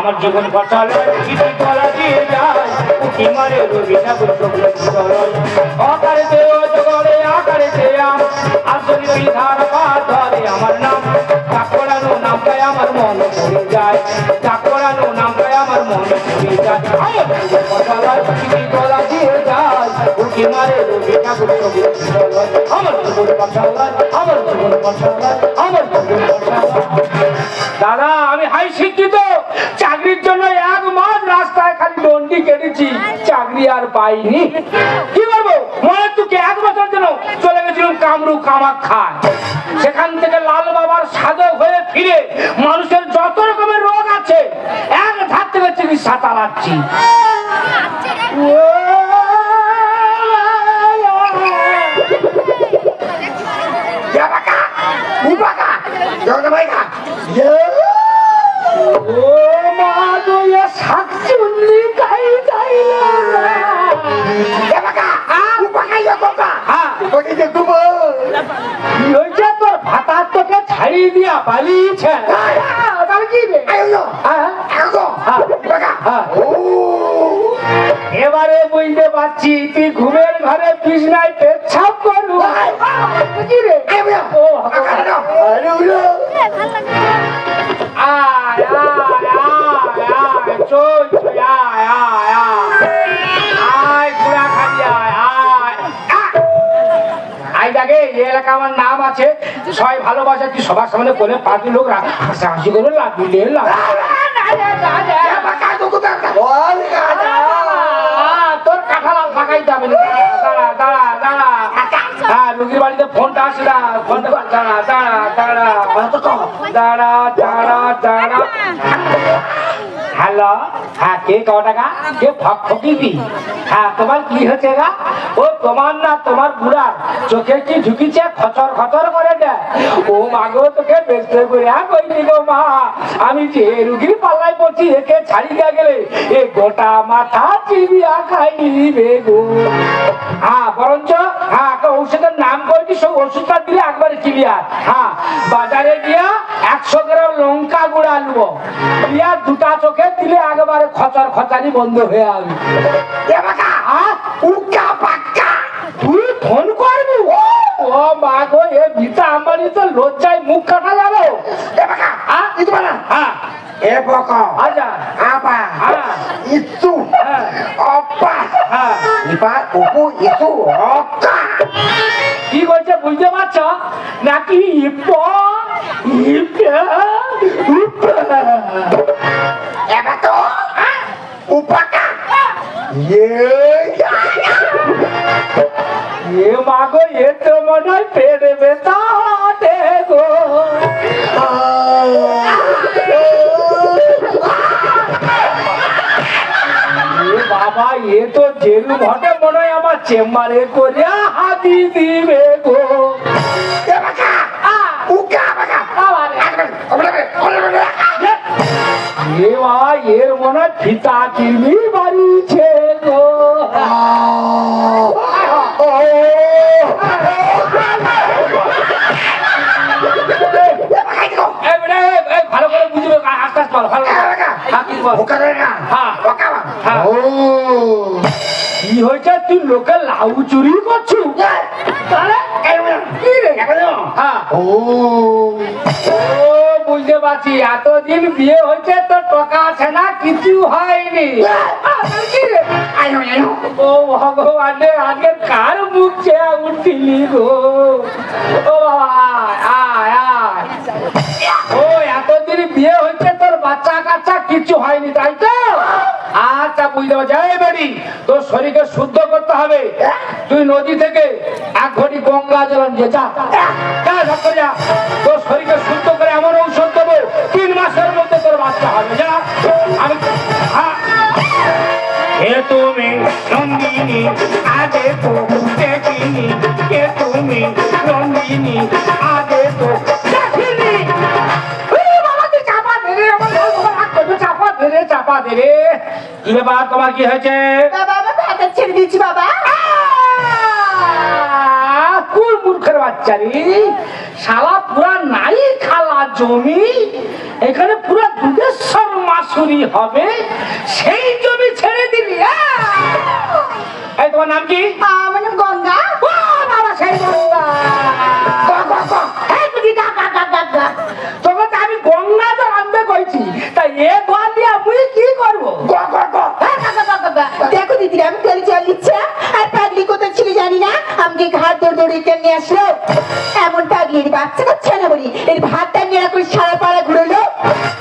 আমার জীবন ফসল কিছু করা দিয়ে যায়। উঠি মারে রবি চলয় অকারে দেও জগরে আকারে দেয়া আসলে বিধার পা ধরে আমার নাম। চাকরানো নামটাই আমার মন পড়ে যায়। চাকরানো নামটাই আমার মন পড়ে যায়। জীবন কিছু করা দিয়ে যায়। উঠি মারে রবি চলয় আমার জীবন ফসল আমার জীবন ফসল আমার জীবন ফসল দাদা, আমি হাই শিক্ষিত। চাকরির জন্য এক মাস রাস্তায় খালি দণ্ডি কেটেছি। চাকরি আর পাইনি। কি বলব? মনে তুকে এক বছর জন্য চলে গেছিলাম কামরু কামাখ্যা সেখান থেকে লাল বাবার সাধক হয়ে ফিরে মানুষের যত রকমের রোগ আছে, এক ধার থেকে চিকিৎসা চালাচ্ছি। হ্যাঁ। Bagi dia কি হয়েছে তোর ভাতার তোকে ছাড়িয়ে দিয়া পালিয়েছে। তাহলে কি রে? Ayo yo, হ্যাঁ? হ্যাঁ। এবারে বুঝতে পারছি তুই ঘুমের ঘরে বিছনায় পেচ্ছাপ করু আয় চল। দেখে আমার নাম আছে সবাই ভালোবাসে তুই সবার সামনে বলে পাঁচ লোক হাসাহাসি করে. Oh, তোর কাঁঠালাল ফাঁকাই যাবে দাঁড়া দাঁড়া দাঁড়া। হ্যাঁ রুগীর বাড়িতে ফোনটা আসে না। ফোনটা দাঁড়া। দাঁড়া দাঁড়া। দাঁড়া দাঁড়া দাঁড়া। হ্যালো হ্যাঁ কে ক টাকা কে ফক ফকিবি? হ্যাঁ তোমার কি হচ্ছে গা? ও, তোমার না, তোমার বুড়ার চোখে কি ঢুকিছে? খচর খচর করে দেয় ও মাগো তোকে বেচতে করে কইনি গো মা। আমি যে রুগীর পাল্লায় পড়ছি, একে ছাড়ি দিয়ে গেলে এ গোটা মাথা চিবিয়া খাইবে গো। হ্যাঁ বরঞ্চ হ্যাঁ ঔষধের নাম করেছি সব ওষুধটা দিলে একবারে ক্লিয়ার হ্যাঁ বাজারে গিয়া একশো গ্রাম লঙ্কা গুঁড়া আনব দিয়া দুটা চোখে দিলে একবারে খচার খচারি বন্ধ হয়ে. হ্যাঁ Uka baka. তুই ফোন করবি ও মা গো এ ভিতা আম্বানি তো লজ্জায় মুখ কাটা যাবে. হ্যাঁ Itu mana? হ্যাঁ Eh pokok. আচ্ছা Apa? হ্যাঁ Itu. হ্যাঁ Apa? হ্যাঁ Ipa, upu, itu. Oka. কি করছে বুঝতে পারছ নাকি ইপ ইপ Ye. এ মাগো এ তো মনে হয় পেট বেতা হাতে গো। বাবা এ তো জেলু ঘটে মনে হয় আমার চেম্বারে করে হাতি দিবে গো। এর মনে হয় ফিতা কিমি বাড়িছে গো ভালো করে বুঝবে আস্তে আস্তে বল ভালো হ্যাঁ, কি. হ্যাঁ। হ্যাঁ। Oh. হয়েছে তুই লোকের লাউ চুরি করছু তাহলে হ্যাঁ Oh. ও বুঝতে পারছি এতদিন বিয়ে হয়েছে তো টাকা আছে না কিছু হয়নি. ও ভগবান কার মুখ চেয়ে উঠছিলি গো? ও আয় আয় ও এতদিন বিয়ে হয়েছে তোর বাচ্চা কাচ্চা কিছু হয়নি তাই তো? আচ্ছা বুঝতে পারছি। এই বেরি তোর শরীরকে শুদ্ধ করতে হবে। তুই নদী থেকে এক ঘটি গঙ্গা জল নিয়ে যা। যা। তোর তুমি নন্দিনী আগে তো দেখিনি কে তুমি নন্দিনী আগে তো চাপা দে রে, তোমার। কি ব্যাপার তোমার কি হয়েছে বাবা বাবা হাতে ছেড়ে দিয়েছি বাবা আহ! মূর্খের বাচ্চা বাচ্চা রে শালা পুরা নাই খালা জমি এখানে পুরা দুধেশ্বর মাসুরি হবে সেই জমি ছেড়ে দিলি এই তোমার নাম কি? আমার নাম গঙ্গা। ও বাবা সেই তো আমি গঙ্গা তো আনতে কইছি। তাই এ দোয়া দিয়ে মুই কি করব? গা। দেখো দিদি আমি দিচ্ছে আর পাগলি কোথায় ছিল জানি না? আমাকে ঘাট দৌড় দৌড়ে নিয়ে আসলো। এমন পাগলির বাচ্চা কাচ্চা না বলি। এর ভাতটা নিয়ে সারা পাড়া ঘুরলো।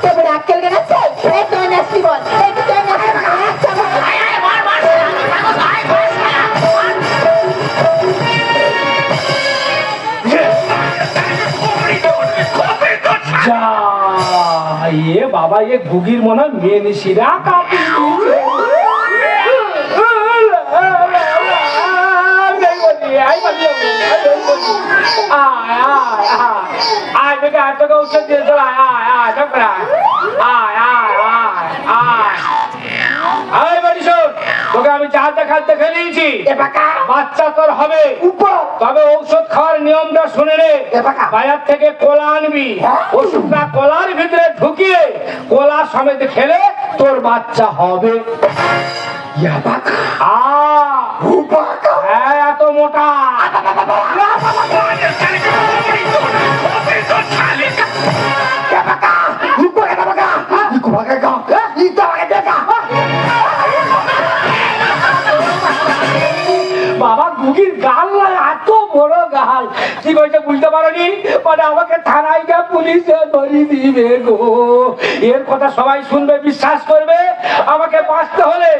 তারপরে আক্কেল গেছে এই তো আসলি বল এই তো আসলি আচ্ছা বল যা এ বাবা এ গুগির মনে হয় মেয়ে নিশিরা কাপি তোকে আমি খেলিয়েছি এ বাঁকা। বাচ্চা তোর হবে। তবে ঔষধ খাওয়ার নিয়মটা শুনে রে বাজার থেকে কোলা আনবি। হ্যাঁ? ওষুধটা কোলার ভিতরে ঢুকিয়ে কোলা সমেত খেলে তোর বাচ্চা হবে। হ্যাঁ এত মোটা। কি কইছে বুঝতে পারোনি? মানে আমাকে থানায় গিয়ে পুলিশে ধরি দিবে গো। এর কথা সবাই শুনবে, বিশ্বাস করবে। আমাকে বাঁচতে হলে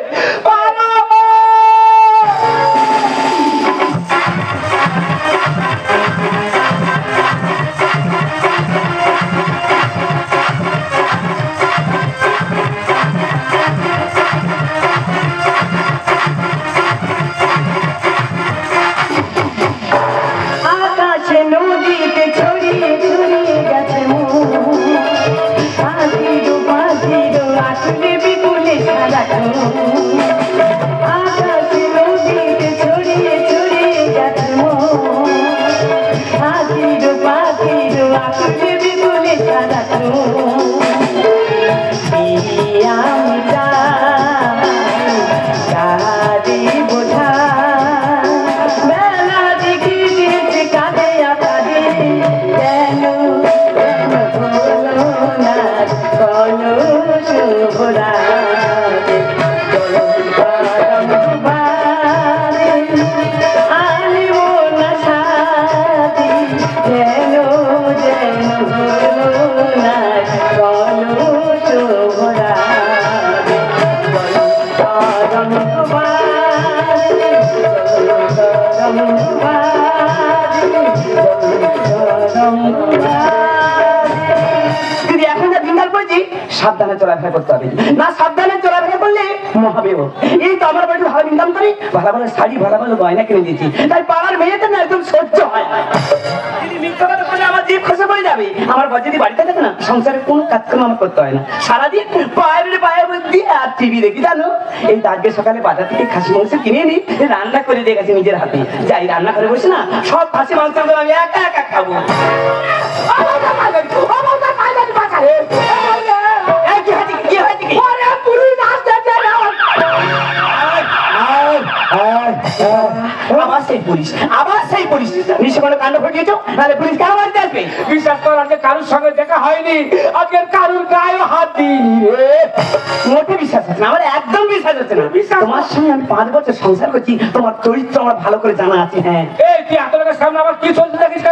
চলাফেরা করতে হবে। না, সাবধানে চলাফেরা করলে মহাবেও এই তো আমার বাড়ি ভালো ইনকাম করি ভালো ভালো শাড়ি, ভালো ভালো গয়না কিনে দিয়েছি। তাই পাড়ার মেয়েতে না একদম সহ্য হয় বাড়িতে কাজকর্ম আমার করতে হয় না। সারাদিন আজকে সকালে বাজার থেকে রান্না করে দিয়ে নিজের হাতে। যাই রান্না করে বসে না, সব খাসি একা একা খাব। সেই পুলিশ আবার সেই পুলিশ। নিশ্চয় কোনো কাণ্ড ঘটিয়েছো? তাহলে পুলিশ কেন বাড়িতে আসবে? বিশ্বাস কর আজকে কারুর সঙ্গে দেখা হয়নি। আজকে কারুর গায়ে হাত দিইনি রে। মোটে বিশ্বাস হচ্ছে না? আমার একদম বিশ্বাস হচ্ছে না। বিশ্বাস- তোমার সঙ্গে আমি পাঁচ বছর সংসার করছি। তোমার চরিত্র আমার ভালো করে জানা আছে হ্যাঁ। এই তুই এত লোকের সামনে আবার কি চলছে দেখিস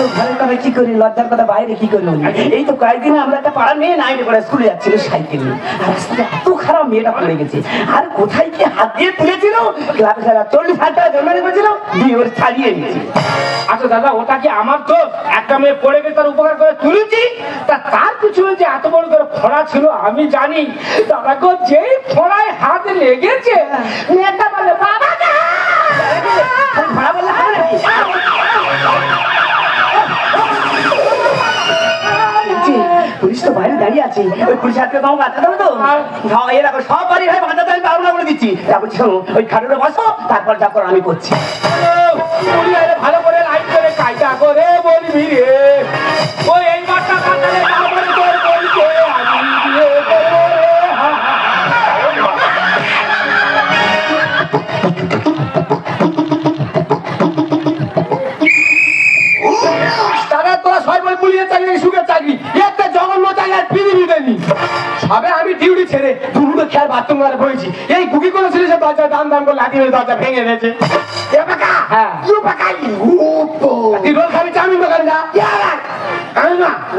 তো ঘরের কথা কি করি? লজ্জার কথা বাইরে কি করি? বলি? এই তো কয়েকদিন আমরা একটা পাড়ার মেয়ে নাইটে করে স্কুলে যাচ্ছিল সাইকেল এত খারাপ মেয়েটা পড়ে গেছে। আর কোথায় কি হাত দিয়ে তুলেছিল? ক্লাবে সারা চল্লিশ হাজার টাকা জন্মানি করেছিল দিয়ে ওর ছাড়িয়ে নিয়েছে আচ্ছা দাদা ওটা কি আমার তো একটা মেয়ে পড়ে গেছে তার উপকার করে তুলেছি? তা তার পিছনে যে এত বড় করে ফোড়া ছিল আমি জানি। দাদা গো যেই ফোড়ায় হাত লেগেছে মেয়েটা বলে বাবা গো!" ভাড়া বললে পুলিশ তো বাইরে দাঁড়িয়ে আছে। ওই পুলিশ হাতকে বাবু বাধা দেবে তো? এর এখন সব বাড়ি ভাই বাধা দেবে না বলে দিচ্ছি। ওই খাটুরে বসো তারপর যা করো আমি করছি। ভালো করে লাইন করে করে বলবি রে। ওই এই কাটালে তোরা সবাই মিলিয়ে চাকরি সুখের চাকরি। পৃথিবী দেয়নি সবে আমি ডিউটি ছেড়ে দুটো খেয়াল বাথরুম করে বইছি। এই গুগি করে ছিল সে দরজা দাম দাম করে লাঠি মেরে দরজা ভেঙে দিয়েছে। হ্যাঁ। তুই রোল খাবি চাউমিন দোকানে যা।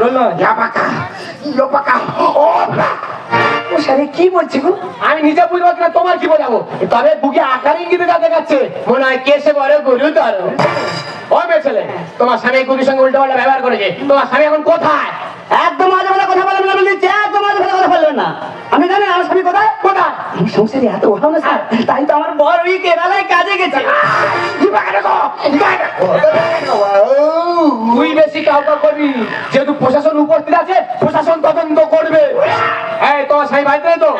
রোল ও সারে কি বলছি গো? আমি নিজে বুঝব কিনা তোমার কি বোঝাবো? তবে বুকে আকার ইঙ্গিতে যা দেখাচ্ছে মনে হয় কেসে বড় গরু ধর ও মেয়ে ছেলে তোমার স্বামী গুলির সঙ্গে উল্টো পাল্টা ব্যবহার করেছে। তোমার স্বামী এখন কোথায়? একদম মাঝে মাঝে কথা না। আমি জানি আমার স্বামী কোথায়? কোথায়? এই সংসারে এত অভাব না স্যার। তাই তো আমার বড় ওই কেরালায় কাজে গেছে। তুই বেশি কাউকা করবি? যেহেতু প্রশাসন উপস্থিত আছে প্রশাসন তদন্ত করবে। এই তোমার তো।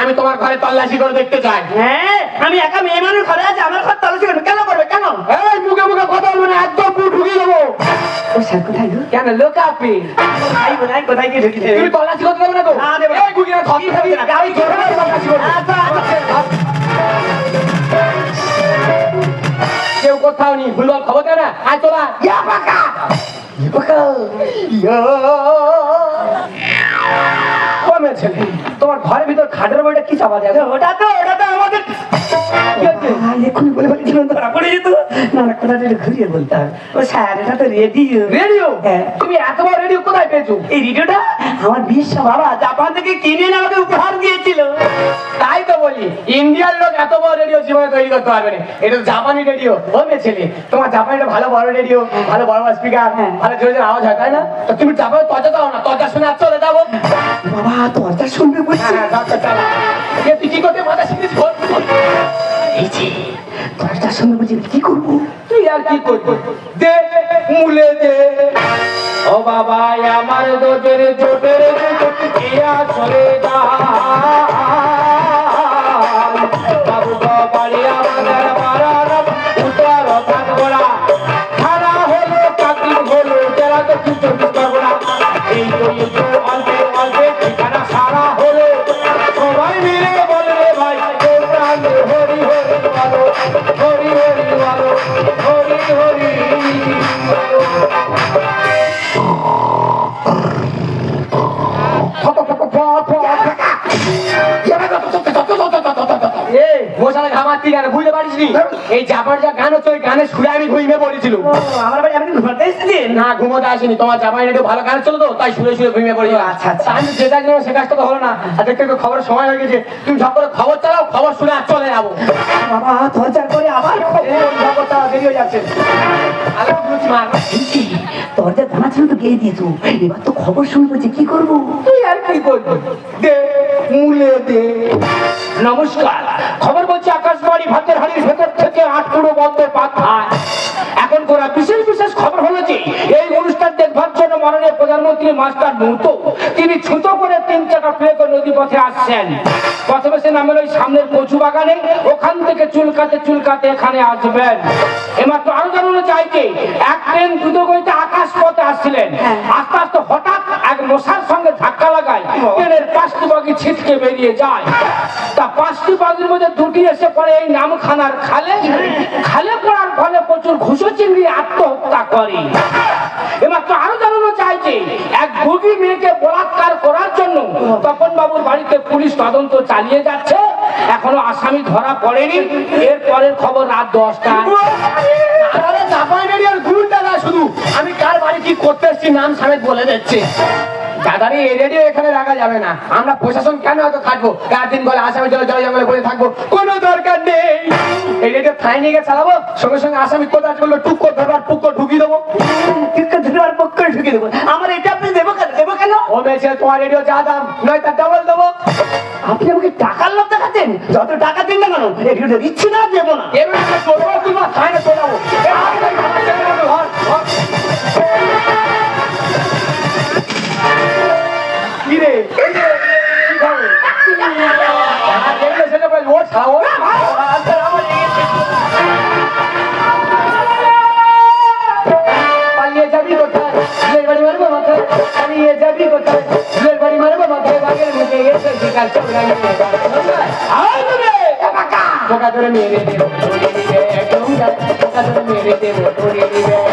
আমি তোমার ঘরে তল্লাশি করে দেখতে চাই। হ্যাঁ আমি একা মেয়ে মানুষ ঘরে আছে আমার ঘর তলাশি করবে। কেন করবে? কেন? এই মুখে মুখে কথা বলবে না একদম পুরো ঢুকিয়ে দেবো। ও স্যার কোথায় কেন লোক আপনি? কোথায় কোথায় কোথায় কি ঢুকি তুমি তল্লাশি করতে দেবে না তো? না, দেবো কেউ কোথাও নি ভুলভাল খবর দেয় না? আয় তোলা ইয়া বাকা কমে ছেলে তোমার ঘরের ভিতর খাটের বইটা কি চাপা দেয়? ওটা তো ওটা তো আমাদের এক্ষুনি বলে বলে জীবন ধরা পড়ে যেত। না না কথাটা ঘুরিয়ে বলতে হবে। ও স্যার এটা তো রেডিও রেডিও হ্যাঁ। তুমি বড় পেয়েছ এই রেডিওটা আমার বিশ্ব বাবা জাপান থেকে কিনে এনে আমাকে উপহার দিয়েছিল। তাই তো বলি ইন্ডিয়ার লোক এত বড় রেডিও জীবনে তৈরি করতে পারবে না। এটা জাপানি রেডিও বলবে ছেলে। তোমার জাপানিটা ভালো বড় রেডিও ভালো বড় স্পিকার হ্যাঁ। ভালো জোরে জোরে আওয়াজ হয় তাই না? তো তুমি জাপানে তজা দাও না তজা শুনে আর চলে যাব। বাবা দরজা শুনবে বলছে। হ্যাঁ হ্যাঁ তুই কি করতে মাথা শিখিস এই যে দরজা শুনবে বলছে। আমার দোজের মশালা ঘামাচ্ছি কেন বুঝতে পারিস নি। এই জাপার যা গান হচ্ছে ওই গানের সুরে আমি ঘুমিয়ে পড়েছিল আমার বাড়ি আপনি ঘুমাতে এসেছেন না ঘুমোতে আসেনি। তোমার জামাই একটু ভালো গান ছিল তো তাই শুনে শুনে ঘুমিয়ে পড়েছিল আচ্ছা, আচ্ছা। আমি যেটা জন্য সে কাজটা তো হলো না। আর দেখতে একটু খবরের সময় হয়ে গেছে। তুমি ঝপ করে খবর চালাও খবর শুনে আর চলে যাব। বাবা করে আবার খবরটা দেরি হয়ে যাচ্ছে। আলো বুঝ মার দরজা জানা ছিল তো গিয়ে দিয়েছ। এবার তো খবর কি করব? তুই আর কি করবি? দে মুলে দে। নমস্কার। খবর বলছে আকাশবাণী ভাতের হাড়ির ভেতর থেকে আটকুড়ো বন্ধ পাঠায় এখন করা বিশেষ বিশেষ খবর হলো যে এই অনুষ্ঠান দেখবার জন্য মাননীয় প্রধানমন্ত্রী মাস্টার মুহূর্ত তিনি ছুতো করে তিন চাকা প্লে করে নদী পথে আসছেন। প্রথমে সে নামের ওই সামনের কচু বাগানে ওখান থেকে চুলকাতে চুলকাতে এখানে আসবেন। এমাত্র আরও জানানো চাই যে এক ট্রেন দ্রুত গতিতে আকাশ পথে আসছিলেন আস্তে আস্তে হঠাৎ এক মশার সঙ্গে ধাক্কা লাগায় ট্রেনের পাঁচটি বাগি ছিটকে বেরিয়ে যায়। তা পাঁচটি বাগির মধ্যে দুটি এসে পড়ে এই নামখানার খালে। খালে পড়ার ফলে প্রচুর ঘুষো চিংড়ি আত্মহত্যা করে। এমাত্র আরও জানানো চাই যে এক বুড়ি মেয়েকে বলাৎকার করার জন্য তপন বাবুর বাড়িতে পুলিশ তদন্ত চালিয়ে যাচ্ছে। এখনও আসামি ধরা পড়েনি। এর পরের খবর রাত দশটা আরে জাপান রেডিওর গুলটা না শুধু আমি কার বাড়ি কি করতে এসেছি নাম সমেত বলে দিচ্ছে। দাদারি এই রেডিও এখানে রাখা যাবে না। আমরা প্রশাসন কেন এত খাটবো? রাত দিন বলে আসামি চলে জলে জঙ্গলে বলে থাকব। কোনো দরকার নেই। এই রেডিও থানায় নিয়ে গিয়ে চালাবো সঙ্গে সঙ্গে আসামি কোথায় বলল টুক ধরবার করে ঢুকিয়ে দেবো। টিকা ধরে পক্ষ ঢুকে দেবো। আমার এটা আপনি দেবো কেন? দেবো কেন? ও মেয়েছে তোমার রেডিও যা দাম নয় তার ডবল দেবো। আপনি আমাকে টাকার লোভ দেখাচ্ছেন? যত টাকা দিন না কেন এগুলো দিচ্ছি না দেবো না। এবার তুই থানায় চলে যাব। ওঠ, খাও, ওঠ। পালিয়ে যাবি কোথায়? লের বাড়ি মারবো মাথায়। পালিয়ে যাবি কোথায়? লের বাড়ি মারবো মাথায়। বাঘের মুখে এসে শিকার চৌড়াই নিয়ে! ধরে মেরে দেবো, মেরে দিবে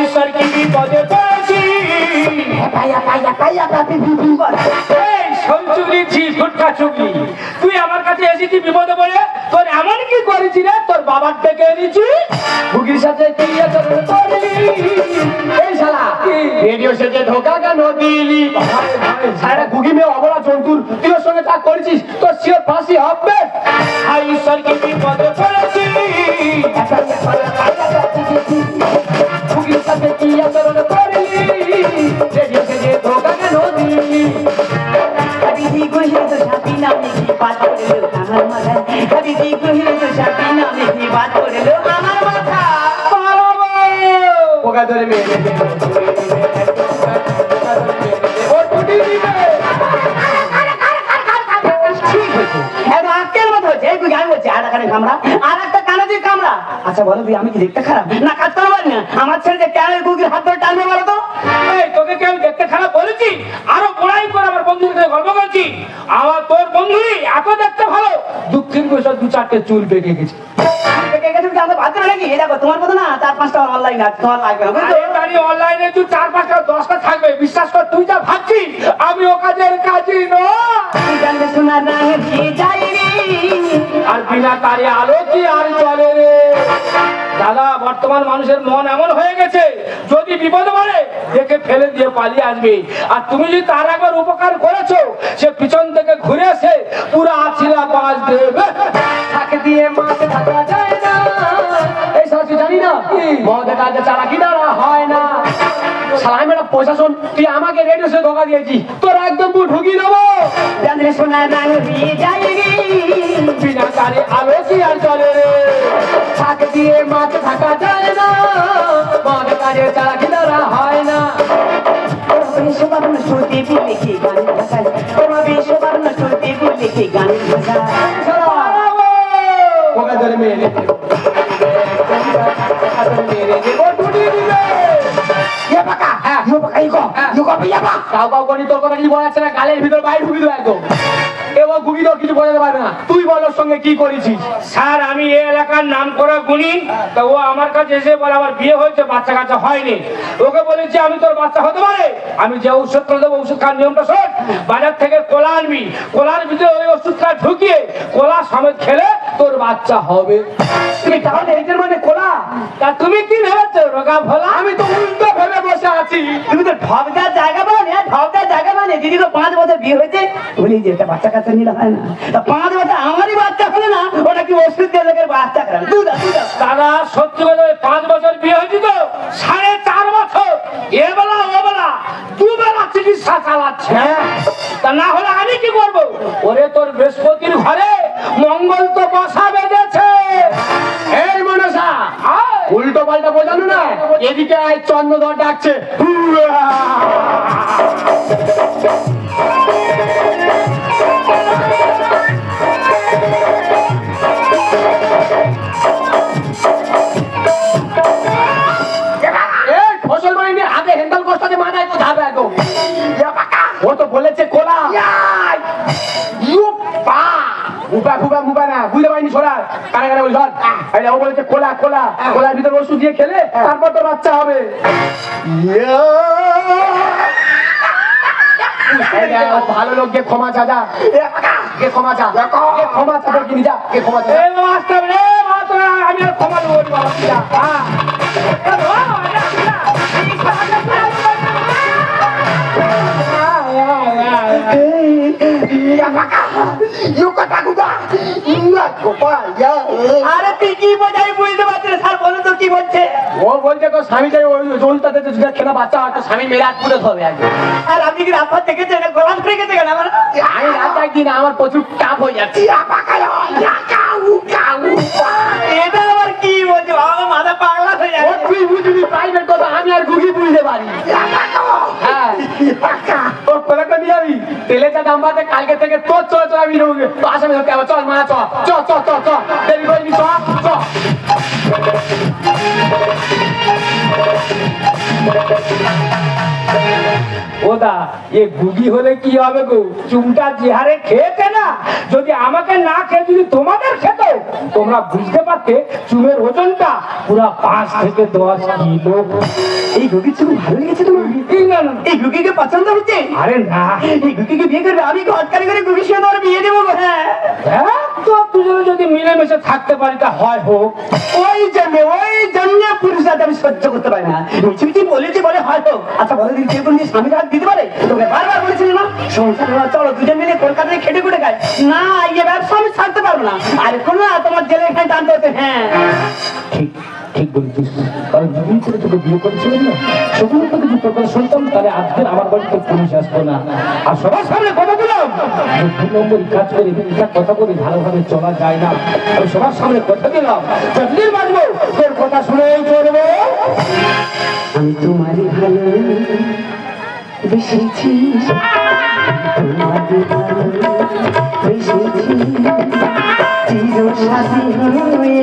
ঈশ্বর কি বিপদে পড়েছি? পায়া পায়া পায়া পাপি ফুটকা চুগলি তুই আমার কাছে এসেছি বিপদে পড়ে? তোর এমন কি করেছি রে? তোর বাবার থেকে এনেছি। ভুগির সাথে আচরণ এই শালা রেডিও সেজে ধোকা কেন দিলি? সারা গুগি মেয়ে অবলা জন্তুর তুই সঙ্গে তা করেছিস তোর শিওর ফাঁসি হবে। ঈশ্বর কি বিপদে পড়েছি? কামড়া আর একটা কানে দিয়ে কামড়া। আচ্ছা বলো তুই আমি কি দেখতে খারাপ? না কাজ করতে না। আমার ছেলে কেন গুগির হাত ধরে টানবে বলো তো? তোকে কি আমি দেখতে খারাপ বলেছি? আরও বড়াই করে আমার বন্ধুর সাথে গল্প করছি। আমার তোর বন্ধুই এত দেখতে ভালো। দুঃখের বসে দু চারটে চুল পেকে গেছে। দেখে গেছে যে নাকি? এই দেখো তোমার মতো না চার পাঁচটা অনলাইন আছে তোমার লাগবে না বুঝছ? আরে বাড়ি অনলাইনে তুই চার পাঁচটা দশটা থাকবে। বিশ্বাস কর তুই যা ভাবছিস আমি ও কাজের কাজই নয়। শোনা না যাই আর বিনা তারে আলো কি আর চলে রে? দাদা বর্তমান মানুষের মন এমন হয়ে গেছে যদি বিপদ পড়ে দেখে ফেলে দিয়ে পালিয়ে আসবে। আর তুমি যদি তার একবার উপকার করেছ সে পিছন থেকে ঘুরে এসে পুরো আছিলা বাজ দেবে থাকে দিয়ে মাকে থাকা যায় না। জানি না মদের কাজে চালাকি দ্বারা হয় না। সালাই মেরা প্রশাসন তুই আমাকে রেডিও সে ধোকা দিয়েছি তোর একদম পুরো ঢুকিয়ে দেবো। শোনা না বিনা তারে আলো কি আর চলে রে? থাকে দিয়ে মাকে থাকা যায় না। মদের কাজে চালাকি দ্বারা হয় না। বিশ্ববাবন শ্রুতি লিখে গানের ভাষায় তোমার বিশ্ববাবন শ্রুতি লিখে গানের ভাষায় ধরে মেরে আমি এলাকার গুনি তা ও আমার কাছে এসে বলে, আমার বিয়ে হয়েছে, বাচ্চা কাচ্চা হয়নি। ওকে বলেছি আমি তোর বাচ্চা হতে পারে? আমি যে করে দেবো ওষুধ খাওয়ার নিয়মটা শোন। বাজার থেকে কোলা আনবি। কোলার ভিতরে ওই ওষুধটা ঢুকিয়ে কোলা সমেত খেলে তোর বাচ্চা হবে। তুমি তাহলে এদের মানে কোলা তা তুমি কি ভেবেছো রোগা ভোলা? আমি তো উল্টো ভেবে বসে আছি। তুমি তো ঢবদার জায়গা পাও না ঢবদার জায়গা মানে দিদি তো পাঁচ বছর বিয়ে হয়েছে। বলি যে এটা বাচ্চা কাচ্চা নিলে হয় না। তা পাঁচ বছর আমারই বাচ্চা হলো না ওটা কি ওষুধ দিয়ে লোকের বাচ্চা করান দাদা সত্যি কথা পাঁচ বছর বিয়ে হয়েছে তো সাড়ে চার বছর। এ বেলা ও বেলা দুবেলা চিকিৎসা চালাচ্ছে। তা না হলে আমি কি করব? ওরে তোর বৃহস্পতির ঘরে মঙ্গল তো বসা এই মনসা উল্টো পাল্টা বোঝানো না? এদিকে আয় চন্দ্রধর ডাকছে। ও তো বলেছে কোলা। মুপা ফুপা মুপা না বুঝতে পারিনি ছোড়া কানে কানে বলি এই ও বলেছে কোলা কোলা কোলার ভিতরে ওষুধ দিয়ে খেলে তারপর তো বাচ্চা হবে। ভালো লোক গে ক্ষমা চা যা। গে ক্ষমা চা? গে ক্ষমা চা তোর কিনি যা গে ক্ষমা চা? আমি আর ক্ষমা দেবো বাবা আরে তুই কি বোঝাই বুঝতে পারছি স্যার বলো তো কি বলছে? ও বলছে তো খেলা বাচ্চা হয় তো স্বামী মেরে হাত পুড়ে হবে আর আপনি কি রাস্তা দেখেছেন? এটা গোলাম করে গেছে কেন আমার? আমি রাত একদিন আমার প্রচুর টাপ হয়ে যাচ্ছে। এটা আবার কি বলছে? বাবা মাথা পাগলা হয়ে যাচ্ছে। তুই বুঝবি প্রাইভেট কথা আমি আর গুগি বুঝতে পারি। হ্যাঁ। কোলাটা নিয়ে যা দাম কালকে থেকে তোর চলে চলে আমি রোগে। তো আসামি হতে হবে। চল মা ওদা, এ গুগি হলে কি হবে গো? চুমটা যে হারে খেয়েছে না? যদি আমাকে না খেয়ে যদি তোমাদের খেত, তোমরা বুঝতে পারতে চুলের ওজনটা পুরো পাঁচ থেকে দশ কিলো। এই গুগির ছবি ভালো না না, এই গুগিকে পছন্দ হচ্ছে? আরে না। এই গুগিকে বিয়ে করবে আমি ঘটকারি করে গুগির সঙ্গে তোমার বিয়ে দেবো হ্যাঁ হ্যাঁ? তো দুজনে যদি মিলেমিশে থাকতে পারি তা হয় হোক। ওই জন্য ওই জন্য পুরুষ আমি সহ্য করতে পারি না। মিছি মিছি বলেছি বলে হয়তো আচ্ছা বলে দিন কেউ কোনদিন স্বামীর হাত দিতে পারে? তোকে বারবার বলেছিলি না? সংসার চলো দুজন মিলে কলকাতায় খেটে খুটে খাই। না ইয়ে ব্যবসা আমি ছাড়তে পারব না। আর কোনো না তোমার জেলে এখানে হ্যাঁ। ঠিক। ঠিক বলেছিস। কারণ যদি করে তোকে বিয়ে করেছিলেন না সেগুলো থেকে যদি তোর কথা শুনতাম, তাহলে আজকের আমার বাড়িতে পুলিশ আসতো না। আর সবার সামনে কথা যে দু নম্বরই কাজ করে মিথ্যা কথা বলে ভালোভাবে চলা যায় না। আমি সবার সামনে কথা দিলাম। চটলির বাজবো, তোর কথা শুনেই চলবো আমি তোমারই ভালো বেশিছি চির সাথী হয়ে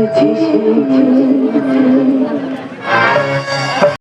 的季节